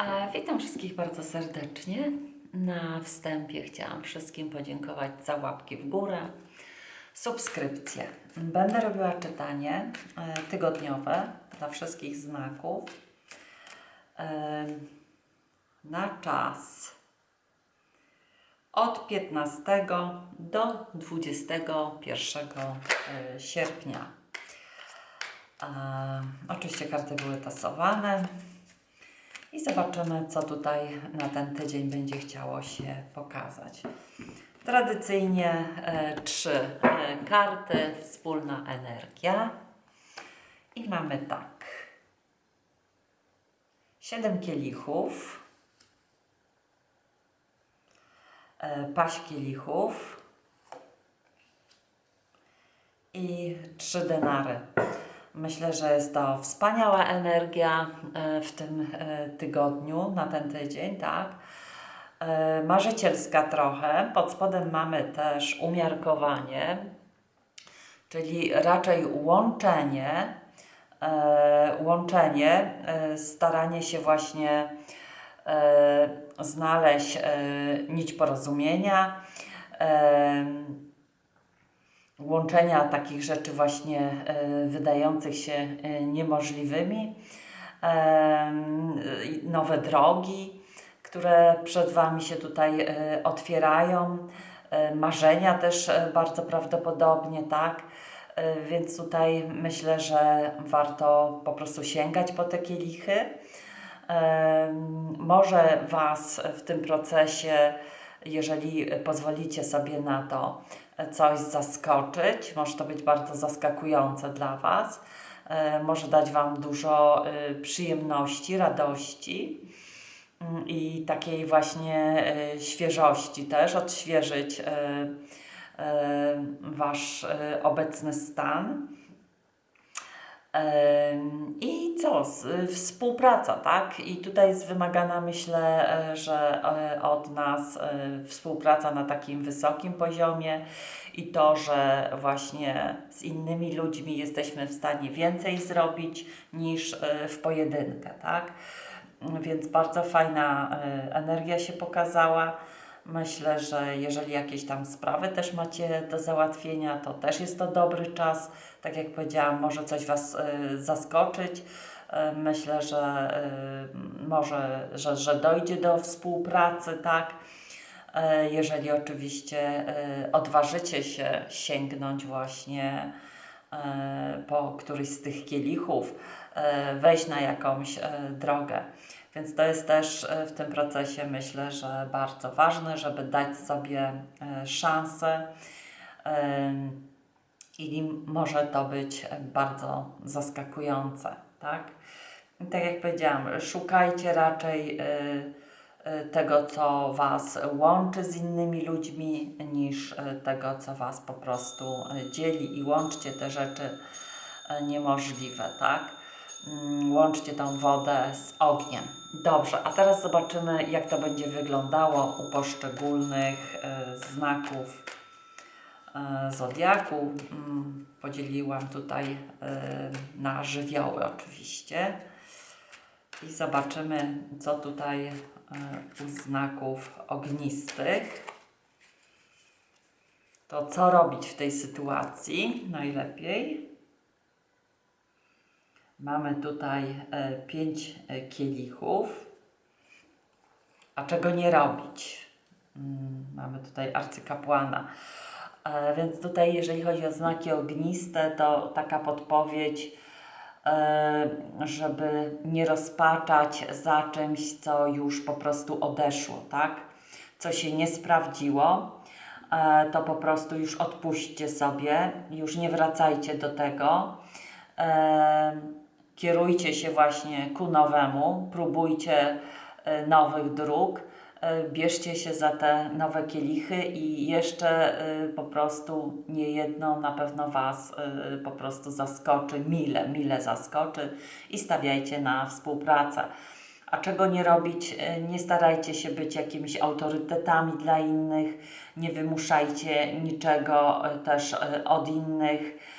A witam wszystkich bardzo serdecznie. Na wstępie chciałam wszystkim podziękować za łapki w górę, subskrypcję. Będę robiła czytanie e, tygodniowe dla wszystkich znaków e, na czas od 15 do 21 e, sierpnia. Oczywiście karty były tasowane. I zobaczymy, co tutaj na ten tydzień będzie chciało się pokazać. Tradycyjnie e, trzy e, karty, wspólna energia. I mamy tak. Siedem kielichów. E, paść kielichów. I trzy denary. Myślę, że jest to wspaniała energia e, w tym e, tygodniu, na ten tydzień, tak? E, Marzycielska trochę. Pod spodem mamy też umiarkowanie, czyli raczej łączenie, łączenie, staranie się właśnie znaleźć nić porozumienia. Łączenia takich rzeczy właśnie e, wydających się e, niemożliwymi, e, nowe drogi, które przed Wami się tutaj otwierają, marzenia też bardzo prawdopodobnie, tak? Więc tutaj myślę, że warto po prostu sięgać po te kielichy. Może Was w tym procesie, jeżeli pozwolicie sobie na to, coś zaskoczyć. Może to być bardzo zaskakujące dla Was. E, Może dać Wam dużo e, przyjemności, radości mm, i takiej właśnie e, świeżości też, odświeżyć Wasz obecny stan. I y, Współpraca, tak? I tutaj jest wymagana, myślę, e, że e, od nas e, współpraca na takim wysokim poziomie i to, że właśnie z innymi ludźmi jesteśmy w stanie więcej zrobić niż w pojedynkę, tak? Więc bardzo fajna energia się pokazała. Myślę, że jeżeli jakieś tam sprawy też macie do załatwienia, to też jest to dobry czas. Tak jak powiedziałam, może coś Was e, zaskoczyć. E, Myślę, że e, może, że, że dojdzie do współpracy, tak? E, Jeżeli oczywiście odważycie się sięgnąć właśnie po któryś z tych kielichów, wejść na jakąś drogę. Więc to jest też w tym procesie myślę, że bardzo ważne, żeby dać sobie szansę i może to być bardzo zaskakujące, tak? Tak jak powiedziałam, szukajcie raczej e, e, tego, co Was łączy z innymi ludźmi, niż e, tego, co Was po prostu dzieli i łączcie te rzeczy niemożliwe, tak? Mm, Łączcie tą wodę z ogniem. Dobrze, a teraz zobaczymy, jak to będzie wyglądało u poszczególnych znaków zodiaku. Mm, Podzieliłam tutaj e, na żywioły oczywiście. I zobaczymy, co tutaj e, u znaków ognistych. To co robić w tej sytuacji najlepiej? Mamy tutaj e, pięć e, kielichów. A czego nie robić? Mm, Mamy tutaj arcykapłana. E, Więc tutaj, jeżeli chodzi o znaki ogniste, to taka podpowiedź, e, żeby nie rozpaczać za czymś, co już po prostu odeszło, tak? Co się nie sprawdziło, e, to po prostu już odpuśćcie sobie, już nie wracajcie do tego. Kierujcie się właśnie ku nowemu, próbujcie nowych dróg, bierzcie się za te nowe kielichy i jeszcze e, po prostu nie jedno na pewno Was e, po prostu zaskoczy, mile, mile zaskoczy i stawiajcie na współpracę. A czego nie robić? E, Nie starajcie się być jakimiś autorytetami dla innych, nie wymuszajcie niczego e, też e, od innych.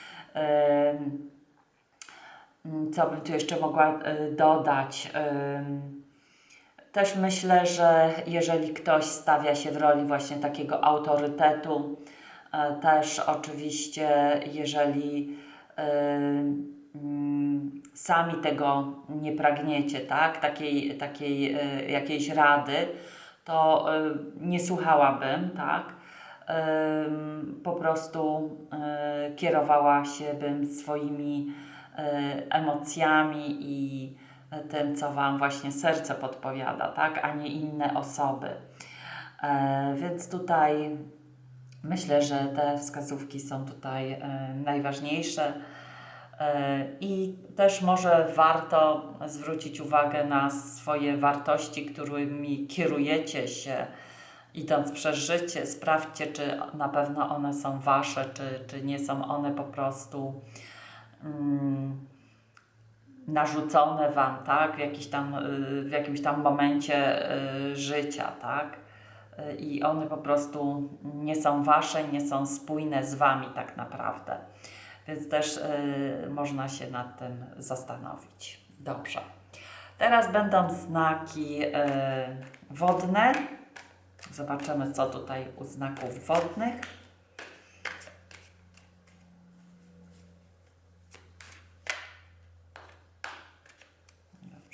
Co bym tu jeszcze mogła dodać? Też myślę, że jeżeli ktoś stawia się w roli właśnie takiego autorytetu, e, też oczywiście, jeżeli e, mm, sami tego nie pragniecie, tak, takiej, takiej e, jakiejś rady, to nie słuchałabym, tak, po prostu kierowała się bym swoimi emocjami i tym, co Wam właśnie serce podpowiada, tak, a nie inne osoby. E, więc tutaj myślę, że te wskazówki są tutaj e, najważniejsze. E, I też może warto zwrócić uwagę na swoje wartości, którymi kierujecie się idąc przez życie. Sprawdźcie, czy na pewno one są wasze, czy, czy nie są one po prostu mm, narzucone wam, tak, w, jakiś tam, y, w jakimś tam momencie y, życia, tak. Y, I one po prostu nie są wasze, nie są spójne z wami tak naprawdę. Więc też można się nad tym zastanowić. Dobrze. Teraz będą znaki wodne. Zobaczymy, co tutaj u znaków wodnych.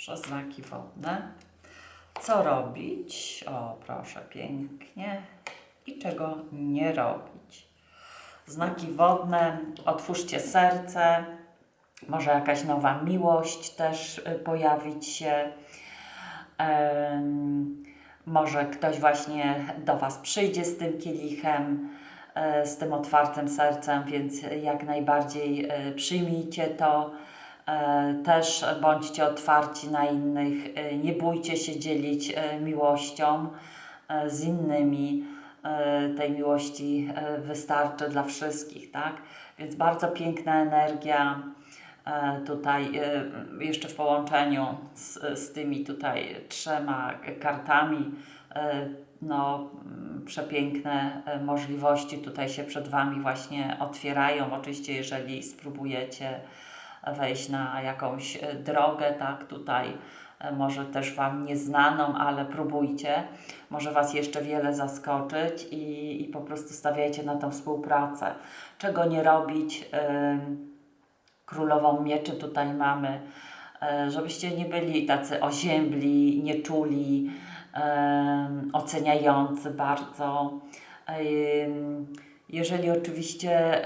Dobrze, znaki wodne. Co robić? O, proszę, pięknie. I czego nie robić? Znaki wodne, otwórzcie serce. Może jakaś nowa miłość też y, pojawić się. Może ktoś właśnie do Was przyjdzie z tym kielichem, e, z tym otwartym sercem, więc jak najbardziej e, przyjmijcie to. E, Też bądźcie otwarci na innych, e, nie bójcie się dzielić e, miłością z innymi. Tej miłości wystarczy dla wszystkich, tak? Więc bardzo piękna energia tutaj jeszcze w połączeniu z, z tymi tutaj trzema kartami no, mm, przepiękne możliwości tutaj się przed Wami właśnie otwierają. Oczywiście, jeżeli spróbujecie wejść na jakąś e, drogę, tak, tutaj e, może też Wam nieznaną, ale próbujcie. Może Was jeszcze wiele zaskoczyć i, i po prostu stawiajcie na tą współpracę. Czego nie robić? Królową mieczy tutaj mamy, e, żebyście nie byli tacy oziębli, nieczuli, oceniający bardzo. Jeżeli oczywiście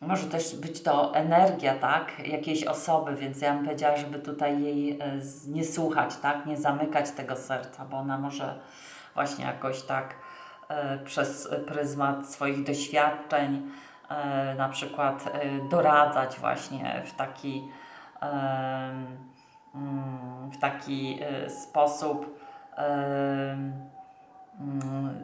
może też być to energia, tak, jakiejś osoby, więc ja bym powiedziała, żeby tutaj jej e, nie słuchać, tak, nie zamykać tego serca, bo ona może właśnie jakoś tak e, przez pryzmat swoich doświadczeń e, na przykład doradzać właśnie w taki mm, w taki sposób mm,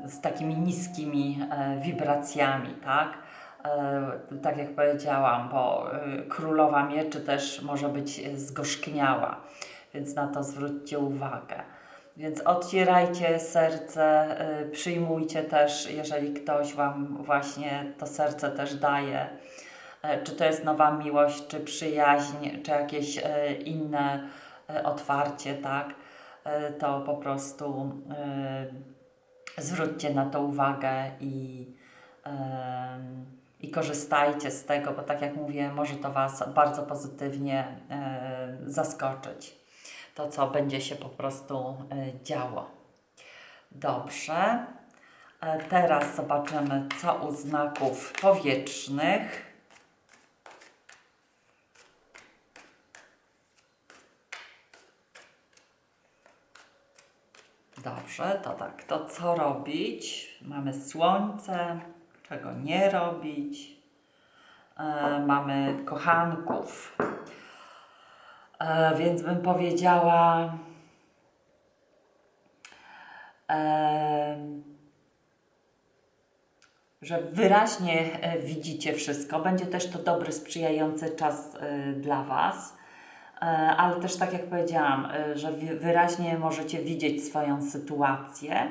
z takimi niskimi wibracjami, tak? E, tak jak powiedziałam, bo e, królowa mieczy też może być zgorzkniała, więc na to zwróćcie uwagę. Więc otwierajcie serce, e, przyjmujcie też, jeżeli ktoś Wam właśnie to serce też daje, e, czy to jest nowa miłość, czy przyjaźń, czy jakieś e, inne otwarcie, tak? E, To po prostu zwróćcie na to uwagę i, em, i korzystajcie z tego, bo tak jak mówię, może to Was bardzo pozytywnie e, zaskoczyć. To, co będzie się po prostu e, działo. Dobrze. E, Teraz zobaczymy, co u znaków powietrznych. Dobrze, to tak, to co robić? Mamy słońce, czego nie robić. E, mamy kochanków. E, więc bym powiedziała, em, że wyraźnie e, widzicie wszystko. Będzie też to dobry, sprzyjający czas e, dla Was. E, Ale też tak jak powiedziałam, e, że wyraźnie możecie widzieć swoją sytuację.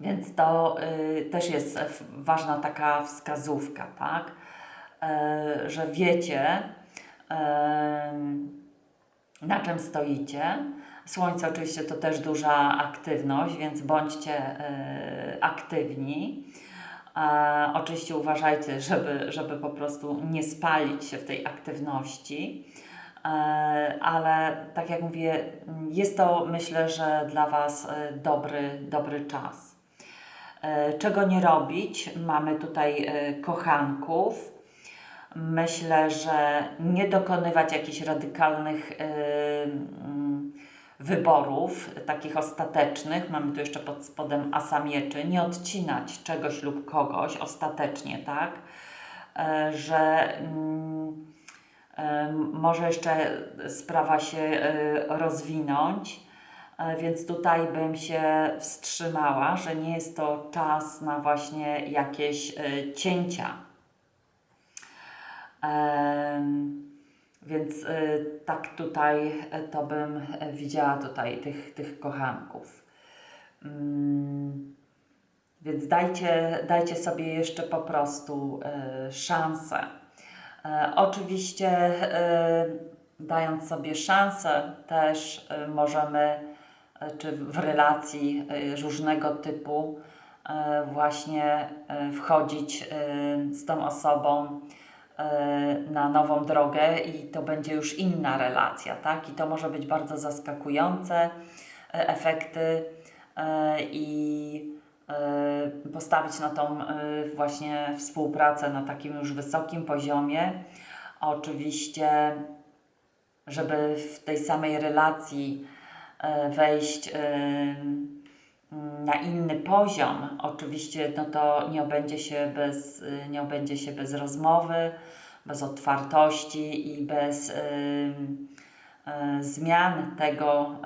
Więc to y, też jest ważna taka wskazówka, tak? E, że wiecie, em, na czym stoicie. Słońce oczywiście to też duża aktywność, więc bądźcie e, aktywni. E, oczywiście uważajcie, żeby, żeby po prostu nie spalić się w tej aktywności. E, ale tak jak mówię, jest to myślę, że dla Was e, dobry, dobry czas. E, Czego nie robić? Mamy tutaj e, kochanków. Myślę, że nie dokonywać jakichś radykalnych e, mm, wyborów, takich ostatecznych. Mamy tu jeszcze pod spodem asa mieczy. Nie odcinać czegoś lub kogoś ostatecznie, tak? Że mm, może jeszcze sprawa się rozwinąć. E, Więc tutaj bym się wstrzymała, że nie jest to czas na właśnie jakieś e, cięcia. Więc y, tak tutaj to bym widziała tutaj tych, tych kochanków. Mm, Więc dajcie, dajcie sobie jeszcze po prostu szansę. E, Oczywiście dając sobie szansę też możemy czy w relacji y, różnego typu y, właśnie wchodzić z tą osobą na nową drogę i to będzie już inna relacja, tak? I to może być bardzo zaskakujące efekty i postawić na tą właśnie współpracę na takim już wysokim poziomie. Oczywiście, żeby w tej samej relacji wejść y, na inny poziom, oczywiście no to nie obędzie się bez, y, nie obędzie się bez rozmowy, bez otwartości i bez zmian tego,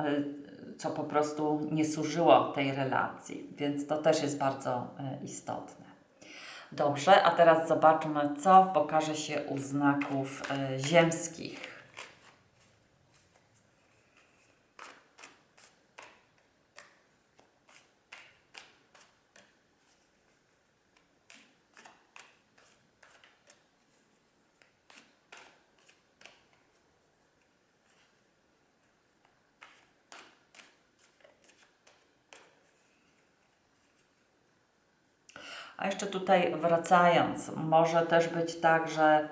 co po prostu nie służyło tej relacji. Więc to też jest bardzo istotne. Dobrze, a teraz zobaczmy, co pokaże się u znaków ziemskich. A jeszcze tutaj wracając, może też być tak, że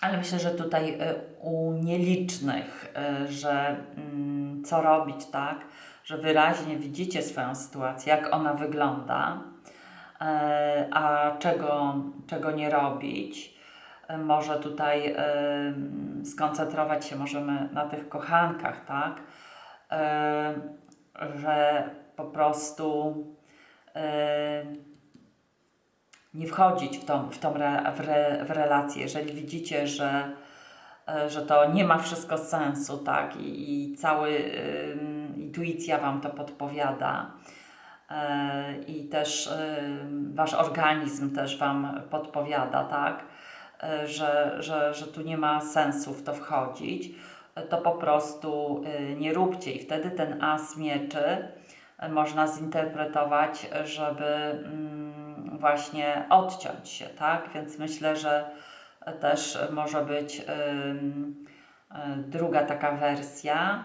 ale myślę, że tutaj e, u nielicznych, e, że mm, co robić, tak, że wyraźnie widzicie swoją sytuację, jak ona wygląda, e, a czego, czego nie robić. Może tutaj skoncentrować się możemy na tych kochankach, tak, że po prostu nie wchodzić w tą, w tą re, w re, w relację. Jeżeli widzicie, że, e, że to nie ma wszystko sensu, tak, i, i cały ym, intuicja Wam to podpowiada, e, i też Wasz organizm też Wam podpowiada, tak, e, że, że, że tu nie ma sensu w to wchodzić, to po prostu y, nie róbcie. I wtedy ten as mieczy można zinterpretować, żeby mm, właśnie odciąć się, tak? Więc myślę, że też może być e, druga taka wersja.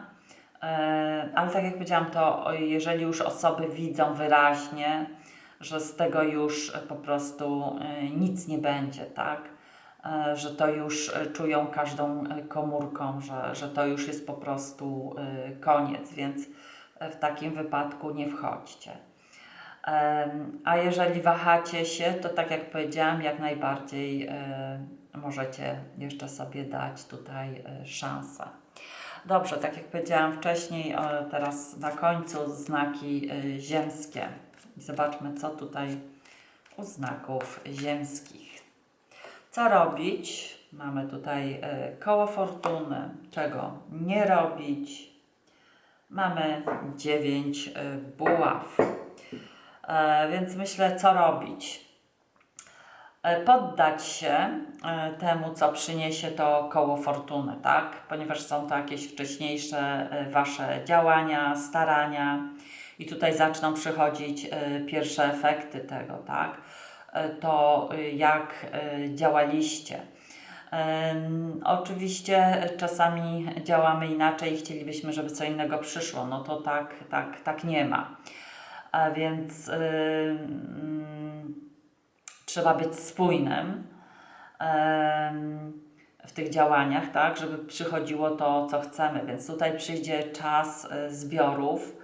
E, Ale tak jak powiedziałam, to jeżeli już osoby widzą wyraźnie, że z tego już po prostu e, nic nie będzie, tak? E, Że to już czują każdą komórką, że, że to już jest po prostu e, koniec, więc w takim wypadku nie wchodźcie. A jeżeli wahacie się, to tak jak powiedziałam, jak najbardziej e, możecie jeszcze sobie dać tutaj e, szansę. Dobrze, tak jak powiedziałam wcześniej, teraz na końcu znaki e, ziemskie. Zobaczmy, co tutaj u znaków ziemskich. Co robić? Mamy tutaj koło fortuny. Czego nie robić? Mamy dziewięć e, buław. E, więc myślę, co robić. E, Poddać się e, temu, co przyniesie to koło fortuny, tak? Ponieważ są to jakieś wcześniejsze Wasze działania, starania i tutaj zaczną przychodzić pierwsze efekty tego, tak? To e, jak e, działaliście. Oczywiście czasami działamy inaczej i chcielibyśmy, żeby co innego przyszło. No to tak, tak, tak nie ma. A więc trzeba być spójnym w tych działaniach, tak, żeby przychodziło to, co chcemy. Więc tutaj przyjdzie czas e, zbiorów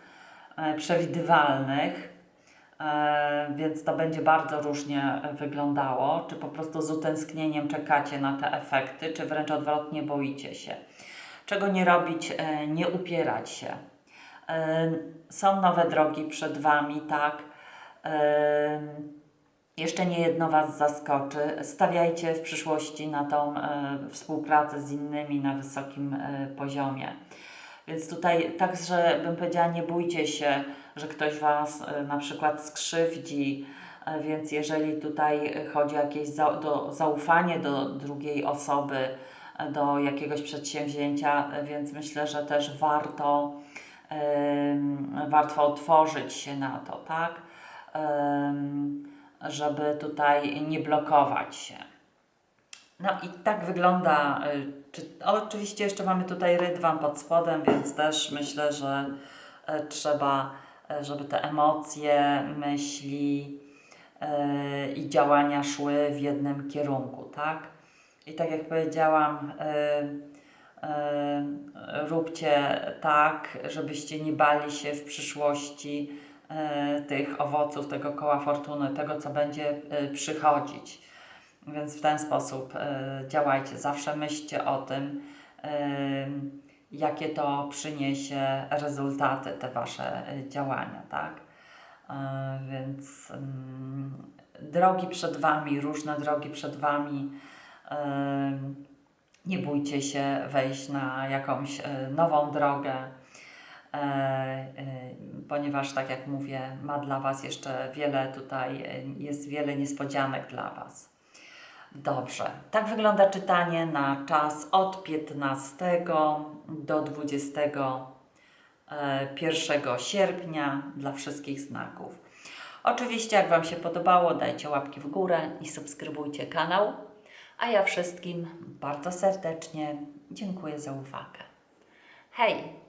e, przewidywalnych, więc to będzie bardzo różnie e, wyglądało. Czy po prostu z utęsknieniem czekacie na te efekty, czy wręcz odwrotnie boicie się. Czego nie robić, e, nie upierać się. E, Są nowe drogi przed Wami, tak. E, Jeszcze nie jedno Was zaskoczy. Stawiajcie w przyszłości na tą e, współpracę z innymi na wysokim e, poziomie. Więc tutaj także bym powiedziała, nie bójcie się, że ktoś Was e, na przykład skrzywdzi. E, Więc jeżeli tutaj chodzi o jakieś za, do, zaufanie do drugiej osoby, e, do jakiegoś przedsięwzięcia, więc myślę, że też warto, warto otworzyć się na to, tak? Żeby tutaj nie blokować się. No i tak wygląda. y, Czy, oczywiście jeszcze mamy tutaj rydwan pod spodem, więc też myślę, że e, trzeba, e, żeby te emocje, myśli e, i działania szły w jednym kierunku, tak? I tak jak powiedziałam, e, e, róbcie tak, żebyście nie bali się w przyszłości e, tych owoców, tego koła fortuny, tego, co będzie e, przychodzić. Więc w ten sposób e, działajcie. Zawsze myślcie o tym, e, jakie to przyniesie rezultaty, te wasze e, działania, tak? Więc mm, drogi przed wami, różne drogi przed wami. Nie bójcie się wejść na jakąś nową drogę, ponieważ, tak jak mówię, ma dla Was jeszcze wiele tutaj, jest wiele niespodzianek dla Was. Dobrze, tak wygląda czytanie na czas od 15 do 21 sierpnia dla wszystkich znaków. Oczywiście, jak Wam się podobało, dajcie łapki w górę i subskrybujcie kanał. A ja wszystkim bardzo serdecznie dziękuję za uwagę. Hej!